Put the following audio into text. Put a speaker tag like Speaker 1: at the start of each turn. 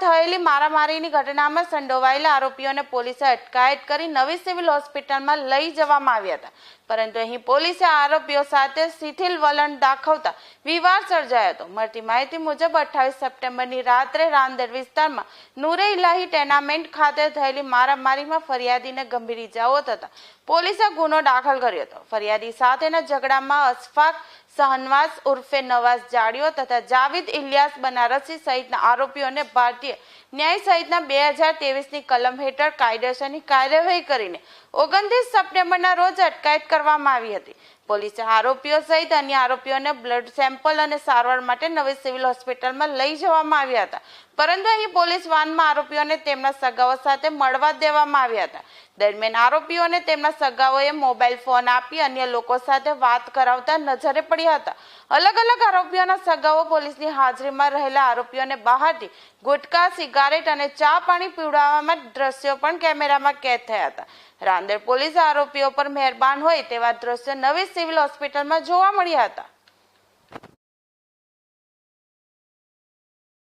Speaker 1: થયેલી મારામારીની ઘટનામાં સંડોવાયેલા આરોપીઓને પોલીસે અટકાયત કરી નવી સિવિલ હોસ્પિટલમાં લઈ જવામાં આવ્યા હતા. પરંતુ અહીં પોલીસે આરોપીઓ સાથે શિથિલ વલણ દાખવતા વિવાદ સર્જાયો હતો. મળતી માહિતી મુજબ અઠ્ઠાવીસ સપ્ટેમ્બરની રાત્રે રાંદેર વિસ્તારમાં નૂરે ઇલાહી ટેનામેન્ટ ખાતે થયેલી મારામારીમાં ફરિયાદીને ગંભીર ઇજાઓ થતા પોલીસે ગુનો દાખલ કર્યો હતો. ફરિયાદી સાથેના ઝઘડામાં અશફાક સહનવાસ ઉર્ફે નવાઝ જાડિયો તથા જાવિદ ઇલિયાસ બનારસી સહિતના આરોપીઓને ભારતીય ન્યાય સહિતના બે હજાર તેવીસની કલમ હેઠળ કાયદેસરની કાર્યવાહી કરીને ઓગણત્રીસ સપ્ટેમ્બરના રોજ અટકાયત કરવામાં આવી હતી. પોલીસે આરોપીઓ સહિત અન્ય આરોપીઓને બ્લડ સેમ્પલ અને સારવાર માટે નવી સિવિલ હોસ્પિટલમાં લઈ જવામાં આવ્યા હતા. પરંતુ અહીં પોલીસ વાનમાં આરોપીઓને તેમના સગાઓ સાથે મળવા દેવામાં આવ્યા હતા. દરમિયાન આરોપીઓને તેમના સગાઓએ મોબાઈલ ફોન આપી અન્ય લોકો સાથે વાત કરાવતા નજરે પડ્યા હતા. અલગ અલગ આરોપીઓના સગાઓ પોલીસની હાજરીમાં રહેલા આરોપીઓને બહારથી ગુટકા, સિગારેટ અને ચા પાણી પીવડાવવામાં દ્રશ્યો પણ કેમેરામાં કેદ થયા હતા. રાંદેર પોલીસ આરોપીઓ પર મહેરબાન હોય તેવા દ્રશ્યો નવી સિવિલ હોસ્પિટલમાં જોવા મળ્યા હતા.